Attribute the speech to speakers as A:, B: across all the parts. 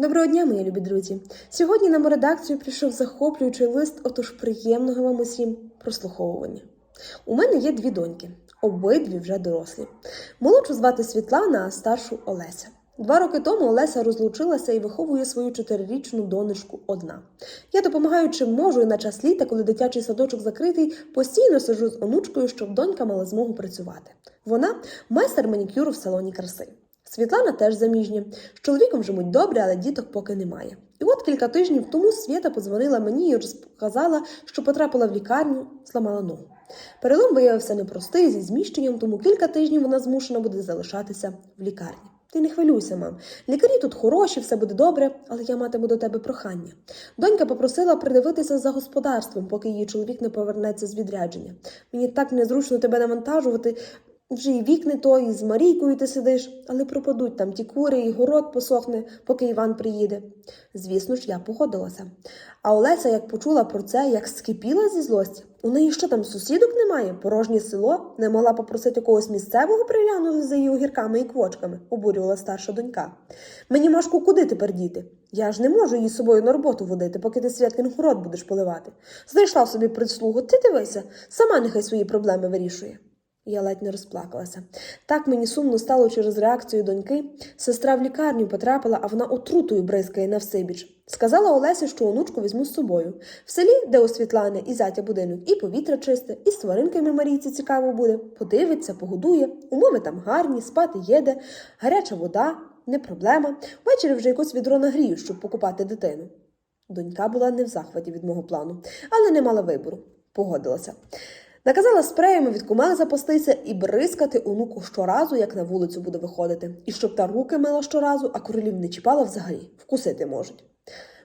A: Доброго дня, мої любі друзі! Сьогодні нам у редакцію прийшов захоплюючий лист, отож приємного вам усім прослуховування. У мене є дві доньки, обидві вже дорослі. Молодшу звати Світлана, а старшу Олеся. Два роки тому Олеся розлучилася і виховує свою чотирирічну донечку одна. Я допомагаю чим можу, і на час літа, коли дитячий садочок закритий, постійно сиджу з онучкою, щоб донька мала змогу працювати. Вона майстер манікюру в салоні краси. Світлана теж заміжня. З чоловіком живуть добре, але діток поки немає. І от кілька тижнів тому Свята подзвонила мені і розказала, що потрапила в лікарню, зламала ногу. Перелом виявився непростий зі зміщенням, тому кілька тижнів вона змушена буде залишатися в лікарні. Ти не хвилюйся, мам. Лікарі тут хороші, все буде добре, але я матиму до тебе прохання. Донька попросила придивитися за господарством, поки її чоловік не повернеться з відрядження. Мені так незручно тебе навантажувати. Вже і вік не той, і з Марійкою ти сидиш, але пропадуть там ті кури, і город посохне, поки Іван приїде. Звісно ж, я погодилася. А Олеся, як почула про це, як скипіла зі злості. У неї що там сусідок немає? Порожнє село не могла попросити когось місцевого приглянули за її огірками і квочками, обурювала старша донька. Мені Машку куди тепер діти? Я ж не можу її з собою на роботу водити, поки ти святкин город будеш поливати. Знайшла в собі прислугу, ти дивися, сама нехай свої проблеми вирішує. Я ледь не розплакалася. Так мені сумно стало через реакцію доньки. Сестра в лікарню потрапила, а вона отрутою бризкає на всебіч. Сказала Олесі, що онучку візьму з собою. В селі, де у Світлани і зятя будинок, і повітря чисте, і з тваринками Марійці цікаво буде. Подивиться, погодує, умови там гарні, спати їде, гаряча вода, не проблема. Ввечері вже якось відро нагрію, щоб покупати дитину. Донька була не в захваті від мого плану, але не мала вибору. Погодилася. Наказала спреями від кумах запастися і бризкати онуку щоразу, як на вулицю буде виходити, і щоб та руки мила щоразу, а королів не чіпала взагалі, вкусити можуть.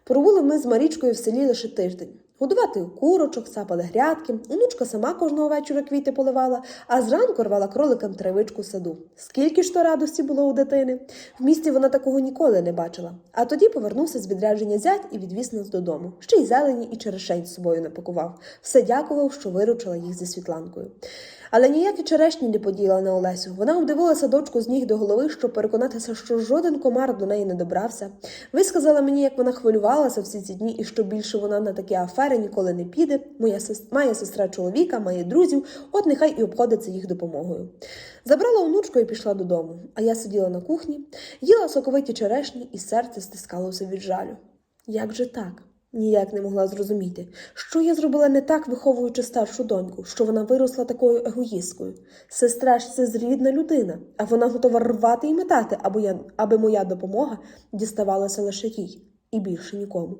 A: Пробули ми з Марічкою в селі лише тиждень. Годувати курочок, сапали грядки, онучка сама кожного вечора квіти поливала, а зранку рвала кроликам травичку в саду. Скільки ж то радості було у дитини. В місті вона такого ніколи не бачила. А тоді повернувся з відрядження зять і відвіз нас додому. Ще й зелені і черешень з собою напакував. Все дякував, що виручила їх зі Світланкою. Але ніякі черешні не поділа на Олесю. Вона обдивилася дочку з ніг до голови, щоб переконатися, що жоден комар до неї не добрався. Висказала мені, як вона хвилювалася всі ці дні, і що більше вона на такі афери ніколи не піде. Моя має сестра чоловіка, має друзів, от нехай і обходиться їх допомогою. Забрала онучку і пішла додому. А я сиділа на кухні, їла соковиті черешні, і серце стискалося від жалю. Як же так? Ніяк не могла зрозуміти, що я зробила не так, виховуючи старшу доньку, що вона виросла такою егоїсткою. Сестра ж це зрідна людина, а вона готова рвати і метати, аби, я, аби моя допомога діставалася лише їй і більше нікому.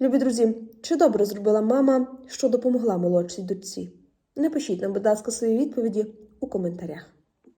A: Любі друзі, чи добре зробила мама, що допомогла молодшій дочці? Напишіть нам, будь ласка, свої відповіді у коментарях.